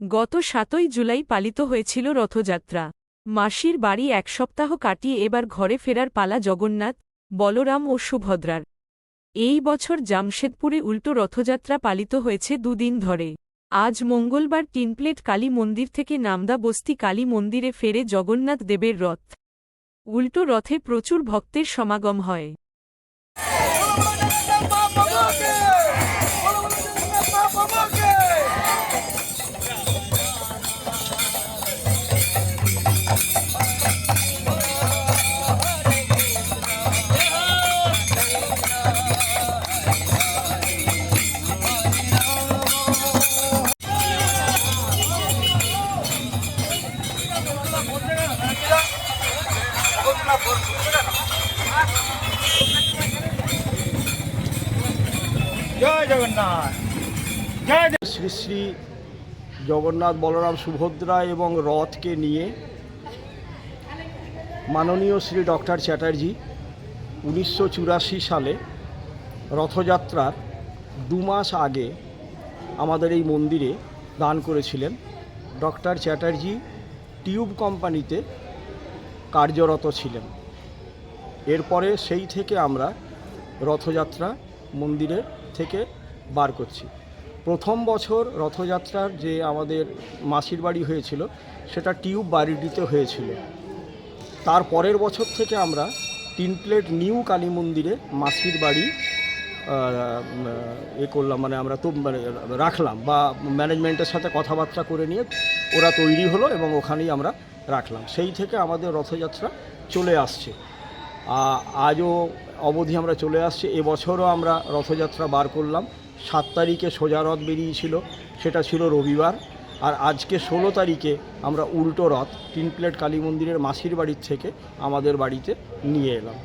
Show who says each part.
Speaker 1: গত সাতই জুলাই পালিত হয়েছিল রথযাত্রা। মাসির বাড়ি এক সপ্তাহ কাটিয়ে এবার ঘরে ফেরার পালা জগন্নাথ, বলরাম ও সুভদ্রার। এই বছর জামশেদপুরে উল্টো রথযাত্রা পালিত হয়েছে দুদিন ধরে। আজ মঙ্গলবার টিনপ্লেট কালী মন্দির থেকে নামদা বস্তি কালী মন্দিরে ফেরে জগন্নাথ দেবের রথ। উল্টো রথে প্রচুর ভক্তের সমাগম হয়।
Speaker 2: শ্রী শ্রী জগন্নাথ বলরাম সুভদ্রা এবং রথকে নিয়ে মাননীয় শ্রী ডক্টর চ্যাটার্জি উনিশশো চুরাশি সালে রথযাত্রার দু মাস আগে আমাদের এই মন্দিরে দান করেছিলেন। ডক্টর চ্যাটার্জি টিউব কোম্পানিতে কার্যরত ছিলেন। এরপরে সেই থেকে আমরা রথযাত্রা মন্দিরে থেকে বার করছি। প্রথম বছর রথযাত্রার যে আমাদের মাসির বাড়ি হয়েছিল, সেটা টিউব বাড়িটিতে হয়েছিল। তার পরের বছর থেকে আমরা তিন প্লেট নিউ কালী মন্দিরে মাসির বাড়ি এ করলাম মানে আমরা তো মানে রাখলাম বা ম্যানেজমেন্টের সাথে কথাবার্তা করে নিয়ে ওরা তৈরি হলো এবং ওখানেই আমরা রাখলাম। সেই থেকে আমাদের রথযাত্রা চলে আসছে। আজও অবধি আমরা চলে আসছি। এবছরও আমরা রথযাত্রা বার করলাম। সাত তারিখে সোজা রথ বেরিয়েছিল, সেটা ছিল রবিবার। আর আজকে ষোলো তারিখে আমরা উল্টো রথ তিন প্লেট কালী মন্দিরের মাসির বাড়ির থেকে আমাদের বাড়িতে নিয়ে এলাম।